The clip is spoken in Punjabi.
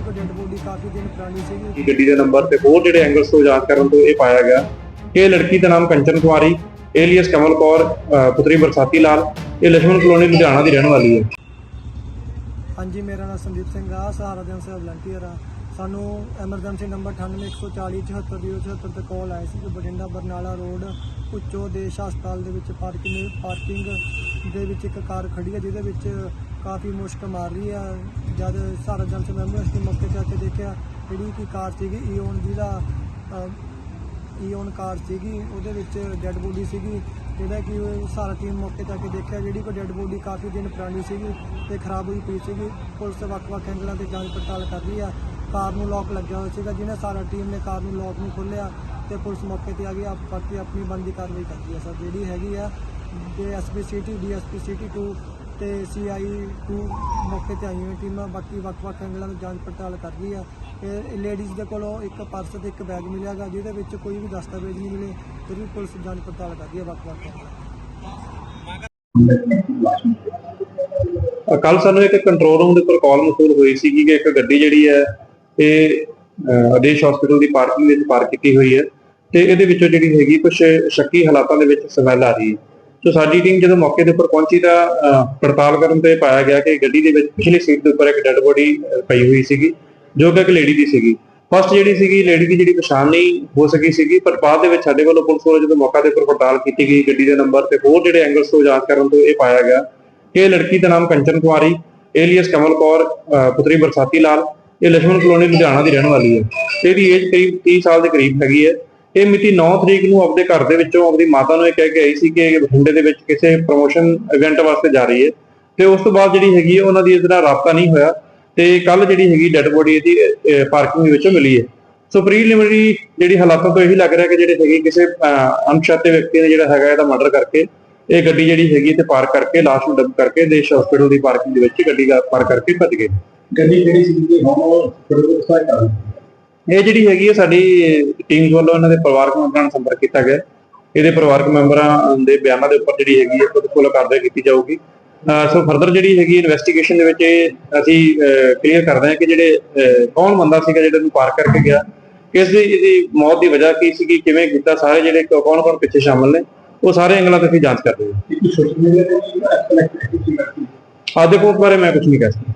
ਜਿਹੜੀ ਕੋ ਡੈਡ ਬੋਡੀ ਕਾਫੀ ਦਿਨ ਪੁਰਾਣੀ ਸੀਗੀ। ਕਿ ਗੱਡੀ ਦੇ ਨੰਬਰ ਤੇ ਹੋਰ ਜਿਹੜੇ ਐਂਗਲਸ ਤੋਂ ਜਾਂਚ ਕਰਨ ਤੋਂ ਇਹ ਪਾਇਆ ਗਿਆ। ਕਿ ਇਹ ਲੜਕੀ ਦਾ ਨਾਮ ਕੰਚਨ ਕੁਮਾਰੀ ਏਲੀਅਸ ਕਮਲ ਕੌਰ ਪੁੱਤਰੀ ਬਰਸਾਤੀ ਲਾਲ। ਇਹ ਲక్ష్ਮਣ ਕਲੋਨੀ ਲੁਧਿਆਣਾ ਦੀ ਰਹਿਣ ਵਾਲੀ ਹੈ। ਹਾਂਜੀ ਮੇਰਾ ਨਾਮ ਸੰਦੀਪ ਸਿੰਘ ਆ। ਸਹਾਰਾ ਜਨ ਸੇਵਾ ਵਲੰਟੀਅਰ ਆ। ਸਾਨੂੰ ਐਮਰਜੈਂਸੀ ਨੰਬਰ 9814477074 ਤੇ ਕਾਲ ਆਈ ਸੀ ਕਿ ਬਠਿੰਡਾ ਬਰਨਾਲਾ ਰੋਡ ਉੱਚੋ ਦੇਸ਼ ਹਸਪਤਾਲ ਦੇ ਵਿੱਚ ਪਾਰਕਿੰਗ ਪਾਰਕਿੰਗ ਦੇ ਵਿੱਚ ਇੱਕ ਕਾਰ ਖੜੀ ਹੈ ਜਿਹਦੇ ਵਿੱਚ ਕਾਫੀ ਮੁਸ਼ਕ ਮਾਰ ਰਹੀ ਆ। ਜਦ ਸਾਰਾ ਜਨ ਸੇਵਾ ਐਂਬੂਲੈਂਸ ਦੇ ਮੌਕੇ ਤੇ ਆ ਕੇ ਦੇਖਿਆ ਜਿਹੜੀ ਕਿ ਕਾਰ ਸੀਗੀ ਈਓਨ ਜਿਹਦਾ ਅਹ, ਈਓਨ ਕਾਰ ਸੀਗੀ ਉਹਦੇ ਵਿੱਚ ਡੈੱਡ ਬੋਡੀ ਸੀਗੀ। ਜਿਹੜਾ ਕਿ ਸਾਰਾ ਟੀਮ ਮੌਕੇ ਤੇ ਆ ਕੇ ਦੇਖਿਆ ਜਿਹੜੀ ਕੋ ਡੈੱਡ ਬੋਡੀ ਕਾਫੀ ਦਿਨ ਪੁਰਾਣੀ ਸੀਗੀ ਤੇ ਖਰਾਬ ਹੋਈ ਪਈ ਸੀਗੀ। ਪੁਲਿਸ ਵੱਖ-ਵੱਖ ਐਂਗਲਾਂ ਤੇ ਜਾਂਚ ਪੜਤਾਲ ਕਰ ਰਹੀ ਆ। ਕਾਰ ਨੂੰ ਲੋਕ ਲੱਗਿਆ ਹੋਇਆ ਸੀਗਾ ਜਿਹਨੇ ਸਾਰਾ ਟੀਮ ਨੇ ਕਾਰ ਨੂੰ ਲੋਕ ਨੂੰ ਖੋਲ੍ਹਿਆ ਤੇ ਪੁਲਿਸ ਮੌਕੇ ਤੇ ਆ ਗਈ ਆਪ ਬਾਕੀ ਆਪਣੀ ਬਣਦੀ ਕਾਰਵਾਈ ਕਰਦੀ ਹੈ ਸਰ ਜਿਹੜੀ ਹੈਗੀ ਆ ਤੇ ਐਸਪੀ ਸਿਟੀ ਡੀਐਸਪੀ ਸਿਟੀ 2 ਤੇ ਸੀਆਈ 2 ਮੌਕੇ ਤੇ ਆਈਆਂ ਟੀਮਾਂ, ਬਾਕੀ ਵੱਖ-ਵੱਖ ਐਂਗਲਾਂ ਤੋਂ ਜਾਂਚ ਪੜਤਾਲ ਕਰ ਰਹੀ ਆ। ਇਹ ਲੇਡੀਜ਼ ਦੇ ਕੋਲੋਂ ਇੱਕ ਪਰਸ ਤੇ ਇੱਕ ਬੈਗ ਮਿਲਿਆਗਾ ਜਿਹਦੇ ਵਿੱਚ ਕੋਈ ਵੀ ਦਸਤਾਵੇਜ਼ ਨਹੀਂ ਮਿਲੇ, ਫਿਰ ਵੀ ਪੁਲਿਸ ਜਾਂਚ ਪੜਤਾਲ ਕਰ ਰਹੀ ਹੈ ਵੱਖ-ਵੱਖ ਐਂਗਲਾਂ ਕੱਲ ਸਾਨੂੰ ਇੱਕ ਕੰਟਰੋਲ ਰੂਮ ਦੇ ਉੱਪਰ ਕਾਲ ਮਸੂਲ ਹੋਈ ਸੀ ਕਿ ਇੱਕ ਗੱਡੀ ਜਿਹੜੀ ਹੈ, ਇਹ ਆਦੇਸ਼ ਹਸਪੀਟਲ ਦੀ ਪਾਰਕਿੰਗ ਵਿੱਚ ਪਾਰਕ ਕੀਤੀ ਹੋਈ ਹੈ ਤੇ ਇਹਦੇ ਵਿੱਚੋਂ ਜਿਹੜੀ ਹੈਗੀ ਕੁਝ ਸ਼ੱਕੀ ਹਾਲਾਤਾਂ ਦੇ ਵਿੱਚ ਸਮੈਲ ਆ ਰਹੀ ਹੈ। ਸੋ ਸਾਡੀ ਟੀਮ ਜਦੋਂ ਮੌਕੇ ਦੇ ਉੱਪਰ ਪਹੁੰਚੀ ਤਾਂ ਪੜਤਾਲ ਕਰਨ ਤੇ ਪਾਇਆ ਗਿਆ ਕਿ ਗੱਡੀ ਦੇ ਵਿੱਚ ਪਿਛਲੀ ਸੀਟ ਦੇ ਉੱਪਰ ਇੱਕ ਡੈੱਡ ਬੋਡੀ ਪਈ ਹੋਈ ਸੀਗੀ, ਜੋ ਕਿ ਇੱਕ ਲੇਡੀ ਦੀ ਸੀਗੀ। ਫਸਟ ਜਿਹੜੀ ਸੀਗੀ ਲੇਡੀ ਦੀ ਜਿਹੜੀ ਪਛਾਣ ਨਹੀਂ ਹੋ ਸਕੀ ਸੀਗੀ, ਪਰ ਬਾਅਦ ਦੇ ਵਿੱਚ ਸਾਡੇ ਵੱਲੋਂ ਪੁਲਿਸ ਵੱਲੋਂ ਜਦੋਂ ਮੌਕਾ ਦੇ ਉੱਪਰ ਪੜਤਾਲ ਕੀਤੀ ਗਈ ਗੱਡੀ ਦੇ ਨੰਬਰ ਤੇ ਹੋਰ ਜਿਹੜੇ ਐਂਗਲਸ ਤੋਂ ਜਾਂਚ ਕਰਨ ਤੋਂ ਇਹ ਪਾਇਆ ਗਿਆ ਕਿ ਇਹ ਲੜਕੀ ਦਾ ਨਾਮ ਕੰਚਨ ਕੁਮਾਰੀ ਏਲੀਅਸ ਕਮਲ ਕੌਰ, ਅਹ, ਪੁੱਤਰੀ ਬਰਸਾਤੀ ਲਾਲ, ਇਹ ਲక్ష్ਮਣ ਕਲੋਨੀ ਲੁਧਿਆਣਾ ਦੀ ਰਹਿਣ ਵਾਲੀ ਹੈ। ਇਹਦੀ ਏਜ ਕਰੀਬ 30 ਸਾਲ ਦੇ ਕਰੀਬ ਹੈਗੀ ਹੈ। ਇਹ ਮਿਤੀ 9 ਤਰੀਕ ਨੂੰ ਆਪਣੇ ਘਰ ਦੇ ਵਿੱਚੋਂ ਆਪਣੀ ਮਾਤਾ ਨੂੰ ਇਹ ਕਹਿ ਕੇ ਆਈ ਸੀ ਕਿ ਬਠਿੰਡੇ ਦੇ ਵਿੱਚ ਕਿਸੇ ਪ੍ਰੋਮੋਸ਼ਨ ਇਵੈਂਟ ਵਾਸਤੇ ਜਾ ਰਹੀ ਹੈ। ਤੇ ਉਸ ਤੋਂ ਬਾਅਦ ਜਿਹੜੀ ਹੈਗੀ ਉਹਨਾਂ ਦੀ ਇਸ ਤਰ੍ਹਾਂ ਰਾਬਤਾ ਨਹੀਂ ਹੋਇਆ ਤੇ ਕੱਲ ਜਿਹੜੀ ਹੈਗੀ ਡੈੱਡ ਬੋਡੀ ਇਹਦੀ ਪਾਰਕਿੰਗ ਦੇ ਵਿੱਚੋਂ ਮਿਲੀ ਹੈ। ਸੋ ਪ੍ਰੀਲਿਮਿਨਰੀ ਜਿਹੜੀ ਹਾਲਾਤਾਂ ਤੋਂ ਇਹੀ ਲੱਗ ਰਿਹਾ ਕਿ ਜਿਹੜੇ ਹੈਗੇ ਕਿਸੇ ਅਹ, ਅਣਪਛਾਤੇ ਵਿਅਕਤੀ ਨੇ ਜਿਹੜਾ ਹੈਗਾ ਇਹਦਾ ਮਰਡਰ ਕਰਕੇ ਇਹ ਗੱਡੀ ਜਿਹੜੀ ਹੈਗੀ ਤੇ ਪਾਰਕ ਕਰਕੇ ਲਾਸ਼ ਨੂੰ ਡੰਪ ਕਰਕੇ ਦੇਸ਼ ਹਸਪੀਟਲ ਦੀ ਪਾਰਕਿੰਗ ਦੇ ਵਿੱਚ ਗੱਡੀ ਦਾ ਪਾਰਕ ਕਰਕੇ ਭੱਜ ਗਏ। ਗੱਡੀ ਜਿਹੜੀ ਸੀ ਕਿ ਹੁਣ ਫਿਰ ਸਹਾਇਤਾ ਇਹ ਜਿਹੜੀ ਹੈਗੀ ਹੈ ਸਾਡੀ ਟੀਮ ਵੱਲੋਂ ਇਹਨਾਂ ਦੇ ਪਰਿਵਾਰਕ ਮੈਂਬਰਾਂ ਨਾਲ ਸੰਪਰਕ ਕੀਤਾ ਗਿਆ। ਇਹਦੇ ਪਰਿਵਾਰਕ ਮੈਂਬਰਾਂ ਦੇ ਬਿਆਨਾਂ ਦੇ ਉੱਪਰ ਜਿਹੜੀ ਹੈਗੀ ਹੈ ਖੁਦ ਕੋਲ ਕਾਰਵਾਈ ਕੀਤੀ ਜਾਊਗੀ। ਸੋ ਫਰਦਰ ਜਿਹੜੀ ਹੈਗੀ ਇਨਵੈਸਟੀਗੇਸ਼ਨ ਦੇ ਵਿੱਚ ਇਹ ਅਸੀਂ ਕਲੀਅਰ ਕਰਦੇ ਹਾਂ ਕਿ ਜਿਹੜੇ ਕੌਣ ਬੰਦਾ ਸੀਗਾ ਜਿਹੜਾ ਨੂੰ ਪਾਰ ਕਰਕੇ ਗਿਆ। ਕਿਸ ਦੀ ਇਹਦੀ ਮੌਤ ਦੀ ਵਜ੍ਹਾ ਕੀ ਸੀਗੀ ਕਿਵੇਂ ਕੀਤਾ ਸਾਰੇ ਜਿਹੜੇ ਕੌਣ ਕੌਣ ਪਿੱਛੇ ਸ਼ਾਮਲ ਨੇ ਉਹ ਸਾਰੇ ਐਂਗਲਾਂ ਤੇ ਅਸੀਂ ਜਾਂਚ ਕਰ ਰਹੇ ਹਾਂ। ਆਦੇ ਕੋਲ ਬਾਰੇ ਮੈਂ ਕੁਝ ਨਹੀਂ ਕਹਿ ਸਕਦਾ।